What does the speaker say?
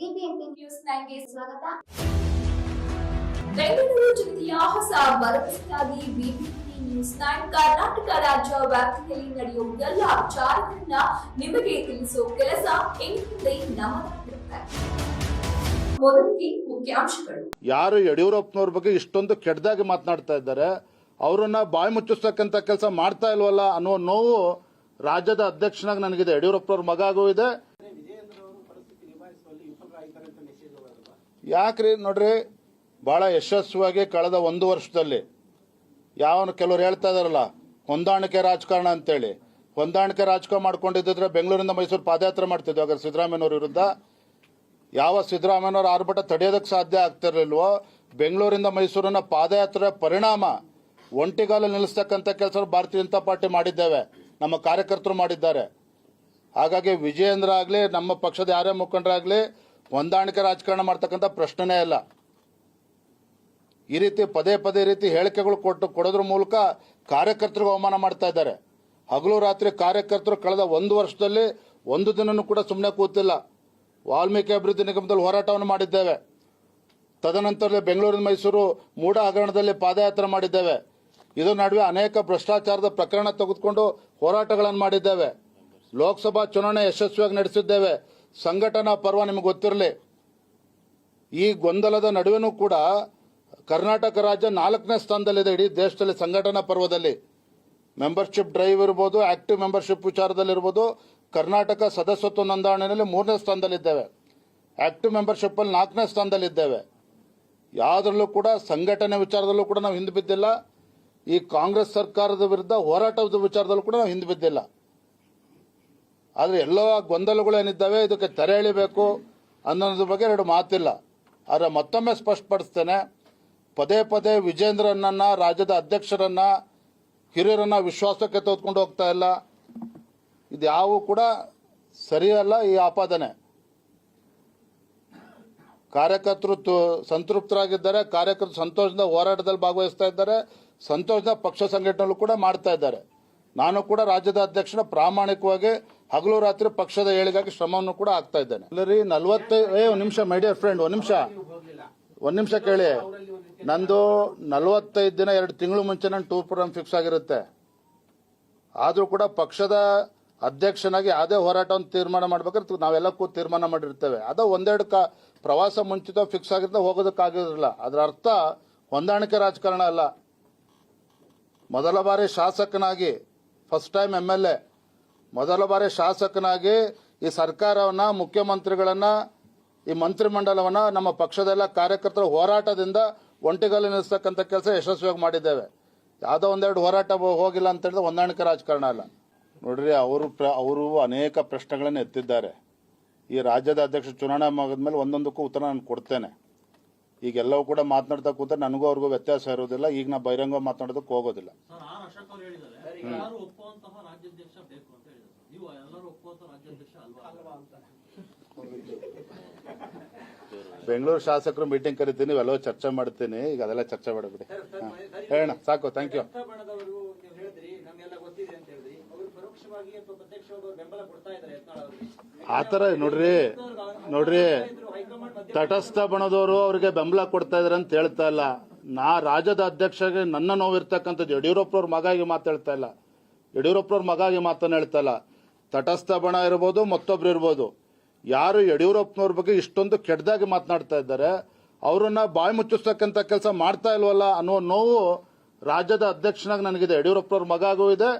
BBMP news ನೈನ್ಗೆ ಸ್ವಾಗತ. ಬೆಂಗಳೂರು ಜಿಲ್ಲೆಯ ಹೊಸ ಭರವಸೆಯಾಗಿ ಬಿಬಿಎಂಪಿ ನ್ಯೂಸ್ ನೈನ್ ಕರ್ನಾಟಕ ರಾಜ್ಯ ವ್ಯಾಪ್ತಿಯಲ್ಲಿ ನಡೆಯುವ ಎಲ್ಲ ವಿಚಾರಗಳನ್ನ ನಿಮಗೆ ತಿಳಿಸುವ ಕೆಲಸ ಇನ್ಮುಂದೆ ನಮ್ಮದಾಗಿರುತ್ತೆ ಮೊದಲಿಗೆ ಮುಖ್ಯಾಂಶಗಳು. ಯಾರು ಯಡಿಯೂರಪ್ಪನವ್ರ ಬಗ್ಗೆ ಇಷ್ಟೊಂದು ಕೆಟ್ಟದಾಗಿ ಮಾತನಾಡ್ತಾ ಇದ್ದಾರೆ ಅವರನ್ನ ಬಾಯಿ ಮುಚ್ಚಿಸ್ತಕ್ಕಂಥ ಕೆಲಸ ಮಾಡ್ತಾ ಇಲ್ವಲ್ಲ ಅನ್ನೋ ನೋವು ರಾಜ್ಯದ ಅಧ್ಯಕ್ಷನಾಗಿ ನನಗಿದೆ. ಯಡಿಯೂರಪ್ಪನವ್ರ ಮಗಾಗೂ ಇದೆ. ಯಾಕ್ರಿ ನೋಡ್ರಿ, ಬಹಳ ಯಶಸ್ವಿಯಾಗಿ ಕಳೆದ ಒಂದು ವರ್ಷದಲ್ಲಿ. ಯಾವನು ಕೆಲವರು ಹೇಳ್ತಾ ಇದಾರಲ್ಲ, ಹೊಂದಾಣಿಕೆ ರಾಜಕಾರಣ ಅಂತೇಳಿ. ಹೊಂದಾಣಿಕೆ ರಾಜಕಾರಣ ಮಾಡ್ಕೊಂಡಿದ್ದರೆ ಬೆಂಗಳೂರಿಂದ ಮೈಸೂರು ಪಾದಯಾತ್ರೆ ಮಾಡ್ತಿದ್ವಿ. ಹಾಗಾದ್ರೆ ಸಿದ್ದರಾಮಯ್ಯನವ್ರ ವಿರುದ್ಧ ಯಾವ ಸಿದ್ದರಾಮಯ್ಯವ್ರ ಆರ್ಭಟ ತಡೆಯೋದಕ್ಕೆ ಸಾಧ್ಯ ಆಗ್ತಿರಲಿಲ್ವೋ, ಬೆಂಗಳೂರಿಂದ ಮೈಸೂರಿನ ಪಾದಯಾತ್ರೆ ಪರಿಣಾಮ ಒಂಟಿಗಾಲ ನಿಲ್ಲಿಸ್ತಕ್ಕಂಥ ಕೆಲಸ ಭಾರತೀಯ ಜನತಾ ಪಾರ್ಟಿ ಮಾಡಿದ್ದೇವೆ. ನಮ್ಮ ಕಾರ್ಯಕರ್ತರು ಮಾಡಿದ್ದಾರೆ. ಹಾಗಾಗಿ ವಿಜಯೇಂದ್ರ ಆಗಲಿ, ನಮ್ಮ ಪಕ್ಷದ ಯಾರೇ ಮುಖಂಡರಾಗಲಿ ಹೊಂದಾಣಿಕೆ ರಾಜಕಾರಣ ಮಾಡ್ತಕ್ಕಂಥ ಪ್ರಶ್ನೆನೇ ಇಲ್ಲ ಈ ರೀತಿ ಪದೇ ಪದೇ ರೀತಿ ಹೇಳಿಕೆಗಳು ಕೊಟ್ಟು ಕೊಡೋದ್ರ ಮೂಲಕ ಕಾರ್ಯಕರ್ತರಿಗೆ ಅವಮಾನ ಮಾಡ್ತಾ ಇದ್ದಾರೆ. ಹಗಲು ರಾತ್ರಿ ಕಾರ್ಯಕರ್ತರು ಕಳೆದ ಒಂದು ವರ್ಷದಲ್ಲಿ ಒಂದು ದಿನನೂ ಕೂಡ ಸುಮ್ಮನೆ ಕೂತಿಲ್ಲ. ವಾಲ್ಮೀಕಿ ಅಭಿವೃದ್ಧಿ ನಿಗಮದಲ್ಲಿ ಹೋರಾಟವನ್ನು ಮಾಡಿದ್ದೇವೆ. ತದನಂತರದಲ್ಲಿ ಬೆಂಗಳೂರಿನ ಮೈಸೂರು ಮೂಡ ಹಗರಣದಲ್ಲಿ ಪಾದಯಾತ್ರೆ ಮಾಡಿದ್ದೇವೆ. ಇದರ ನಡುವೆ ಅನೇಕ ಭ್ರಷ್ಟಾಚಾರದ ಪ್ರಕರಣ ತೆಗೆದುಕೊಂಡು ಹೋರಾಟಗಳನ್ನು ಮಾಡಿದ್ದೇವೆ. ಲೋಕಸಭಾ ಚುನಾವಣೆ ಯಶಸ್ವಿಯಾಗಿ ನಡೆಸಿದ್ದೇವೆ. ಸಂಘಟನಾ ಪರ್ವ ನಿಮಗೆ ಗೊತ್ತಿರಲಿ. ಈ ಗೊಂದಲದ ನಡುವೆನೂ ಕೂಡ ಕರ್ನಾಟಕ ರಾಜ್ಯ ನಾಲ್ಕನೇ ಸ್ಥಾನದಲ್ಲಿದೆ ಇಡೀ ದೇಶದಲ್ಲಿ ಸಂಘಟನಾ ಪರ್ವದಲ್ಲಿ. ಮೆಂಬರ್ಶಿಪ್ ಡ್ರೈವ್ ಇರ್ಬೋದು ಆಕ್ಟಿವ್ ಮೆಂಬರ್ಶಿಪ್ ವಿಚಾರದಲ್ಲಿರ್ಬೋದು ಕರ್ನಾಟಕ ಸದಸ್ಯತ್ವ ನೋಂದಣಿಯಲ್ಲಿ ಮೂರನೇ ಸ್ಥಾನದಲ್ಲಿದ್ದೇವೆ. ಆಕ್ಟಿವ್ ಮೆಂಬರ್ಶಿಪ್ಪಲ್ಲಿ ನಾಲ್ಕನೇ ಸ್ಥಾನದಲ್ಲಿದ್ದೇವೆ. ಯಾವುದರಲ್ಲೂ ಕೂಡ ಸಂಘಟನೆ ವಿಚಾರದಲ್ಲೂ ಕೂಡ ನಾವು ಹಿಂದೆ ಬಿದ್ದಿಲ್ಲ. ಈ ಕಾಂಗ್ರೆಸ್ ಸರ್ಕಾರದ ವಿರುದ್ಧ ಹೋರಾಟದ ವಿಚಾರದಲ್ಲೂ ಕೂಡ ನಾವು ಹಿಂದೆ ಬಿದ್ದಿಲ್ಲ. ಆದರೆ ಎಲ್ಲ ಗೊಂದಲಗಳು ಏನಿದ್ದಾವೆ, ಇದಕ್ಕೆ ತೆರೆ ಎಳಿಬೇಕು ಅನ್ನೋದ್ರ ಬಗ್ಗೆ ಎರಡು ಮಾತಿಲ್ಲ. ಆದರೆ ಮತ್ತೊಮ್ಮೆ ಸ್ಪಷ್ಟಪಡಿಸ್ತೇನೆ, ಪದೇ ಪದೇ ವಿಜೇಂದ್ರನನ್ನ, ರಾಜ್ಯದ ಅಧ್ಯಕ್ಷರನ್ನ, ಹಿರಿಯರನ್ನ ವಿಶ್ವಾಸಕ್ಕೆ ತೆಗೆದುಕೊಂಡು ಹೋಗ್ತಾ ಇಲ್ಲ. ಇದು ಯಾವ ಕೂಡ ಸರಿಯಲ್ಲ, ಈ ಆಪಾದನೆ. ಕಾರ್ಯಕರ್ತರು ಸಂತೃಪ್ತರಾಗಿದ್ದಾರೆ, ಕಾರ್ಯಕರ್ತರು ಸಂತೋಷದಿಂದ ಹೋರಾಟದಲ್ಲಿ ಭಾಗವಹಿಸ್ತಾ ಇದ್ದಾರೆ ಸಂತೋಷದ ಪಕ್ಷ ಸಂಘಟನೆಗಳು ಕೂಡ ಮಾಡ್ತಾ ಇದ್ದಾರೆ. ನಾನು ಕೂಡ ರಾಜ್ಯದ ಅಧ್ಯಕ್ಷನ ಪ್ರಾಮಾಣಿಕವಾಗಿ ಹಗಲು ರಾತ್ರಿ ಪಕ್ಷದ ಏಳಿಗಾಗಿ ಶ್ರಮವನ್ನು ಕೂಡ ಆಗ್ತಾ ಇದ್ದೇನೆ. ಇಲ್ಲರಿ ನಲ್ವತ್ತೈದು ಏ, ಒಂದು ನಿಮಿಷ ಫ್ರೆಂಡ್ ಒಂದು ನಿಮಿಷ. ಒಂದು ನಿಮಿಷ ಕೇಳಿ. ನಂದು ನಲವತ್ತೈದು ದಿನ ಎರಡು ತಿಂಗಳು ಮುಂಚೆ ನನ್ನ ಟೂರ್ ಪ್ರೋಗ್ರಾಮ್ ಫಿಕ್ಸ್ ಆಗಿರುತ್ತೆ. ಆದರೂ ಕೂಡ ಪಕ್ಷದ ಅಧ್ಯಕ್ಷನಾಗಿ ಯಾವುದೇ ಹೋರಾಟವನ್ನು ತೀರ್ಮಾನ ಮಾಡ್ಬೇಕಾದ್ರೆ ನಾವೆಲ್ಲ ತೀರ್ಮಾನ ಮಾಡಿರ್ತೇವೆ. ಅದು ಒಂದೆರಡು ಕ, ಪ್ರವಾಸ ಮುಂಚಿತ ಫಿಕ್ಸ್ ಆಗಿರ್ತಾ ಹೋಗೋದಕ್ಕಾಗಿರಲಿಲ್ಲ ಅದರ ಅರ್ಥ ಹೊಂದಾಣಿಕೆ ರಾಜಕಾರಣ ಅಲ್ಲ. ಮೊದಲ ಬಾರಿ ಶಾಸಕನಾಗಿ first time M L A ಮೊದಲ ಬಾರಿ ಶಾಸಕನಾಗಿ ಈ ಸರ್ಕಾರವನ್ನ, ಮುಖ್ಯಮಂತ್ರಿಗಳನ್ನ, ಈ ಮಂತ್ರಿಮಂಡಲವನ್ನ ನಮ್ಮ ಪಕ್ಷದೆಲ್ಲ ಕಾರ್ಯಕರ್ತರ ಹೋರಾಟದಿಂದ ಒಂಟಿಗಲ್ಲಿ ನಿಲ್ಲಿಸ್ತಕ್ಕಂಥ ಕೆಲಸ ಯಶಸ್ವಿಯಾಗಿ ಮಾಡಿದ್ದೇವೆ. ಯಾವುದೋ ಒಂದೆರಡು ಹೋರಾಟ ಹೋಗಿಲ್ಲ ಅಂತ ಹೇಳಿದ್ರೆ ಹೊಂದಾಣಿಕೆ ರಾಜಕಾರಣ ಅಲ್ಲ. ನೋಡ್ರಿ, ಅವರು ಅವರು ಅನೇಕ ಪ್ರಶ್ನೆಗಳನ್ನು ಎತ್ತಿದ್ದಾರೆ. ಈ ರಾಜ್ಯದ ಅಧ್ಯಕ್ಷ ಚುನಾವಣೆ ಮುಗಿದ್ಮೇಲೆ ಒಂದೊಂದಕ್ಕೂ ಉತ್ತರ ನಾನು ಕೊಡ್ತೇನೆ. ಈಗ ಎಲ್ಲವೂ ಕೂಡ ಮಾತನಾಡ್ತಾ ಕೂತ ನನಗೂ ಅವ್ರಿಗೂ ವ್ಯತ್ಯಾಸ ಇರೋದಿಲ್ಲ. ಈಗ ನಾ ಬಹಿರಂಗ ಮಾತನಾಡೋದಕ್ಕೆ ಹೋಗೋದಿಲ್ಲ. ಬೆಂಗಳೂರು ಶಾಸಕರು ಮೀಟಿಂಗ್ ಕರಿತೀನಿ ಇವೆಲ್ಲವೂ ಚರ್ಚೆ ಮಾಡ್ತೀನಿ. ಈಗ ಅದೆಲ್ಲ ಚರ್ಚೆ ಮಾಡಬಿಡಿ. ಹೇಳೋಣ ಸಾಕು ಥ್ಯಾಂಕ್ ಯು ರಕ್ತ ಬಣದವರು ನೀವು ಹೇಳಿದ್ರಿ ನಮ್ಗೆಲ್ಲ ಗೊತ್ತಿದೆ ಅಂತ ಹೇಳಿದ್ರಿ ಅವರು ಪರೋಕ್ಷವಾಗಿ ಅಥವಾ ಪ್ರತ್ಯಕ್ಷವಾಗಿ ಅವ್ರು ಬೆಂಬಲ ಕೊಡ್ತಾ ಇದ್ದಾರೆ ಯತ್ನಾಳ್ ಅವರಿಗೆ ಆ ಥರ ನೋಡ್ರಿ ನೋಡ್ರಿ ತಟಸ್ಥ ಬಣದವರು ಅವರಿಗೆ ಬೆಂಬಲ ಕೊಡ್ತಾ ಇದಾರೆ ಅಂತ ಹೇಳ್ತಾ ಇಲ್ಲ. ನಾ ರಾಜ್ಯದ ಅಧ್ಯಕ್ಷಗೆ ನನ್ನ ನೋವಿರ್ತಕ್ಕಂಥದ್ದು ಯಡಿಯೂರಪ್ಪನವ್ರ ಮಗಾಗಿ ಮಾತಾಡ್ತಾ ಇಲ್ಲ. ಯಡಿಯೂರಪ್ಪನವ್ರ ಮಗಾಗಿ ಮಾತನ್ನ ಹೇಳ್ತಾ ಇಲ್ಲ. ತಟಸ್ಥ ಬಣ ಇರ್ಬೋದು ಮತ್ತೊಬ್ರು ಇರ್ಬೋದು. ಯಾರು ಯಡಿಯೂರಪ್ಪನವ್ರ ಬಗ್ಗೆ ಇಷ್ಟೊಂದು ಕೆಟ್ಟದಾಗಿ ಮಾತನಾಡ್ತಾ ಇದ್ದಾರೆ ಅವರನ್ನ ಬಾಯಿ ಮುಚ್ಚಿಸ್ತಕ್ಕಂಥ ಕೆಲಸ ಮಾಡ್ತಾ ಇಲ್ವಲ್ಲ ಅನ್ನೋ ನೋವು ರಾಜ್ಯದ ಅಧ್ಯಕ್ಷನಾಗ ನನಗಿದೆ. ಯಡಿಯೂರಪ್ಪನವ್ರ ಮಗಾಗೂ ಇದೆ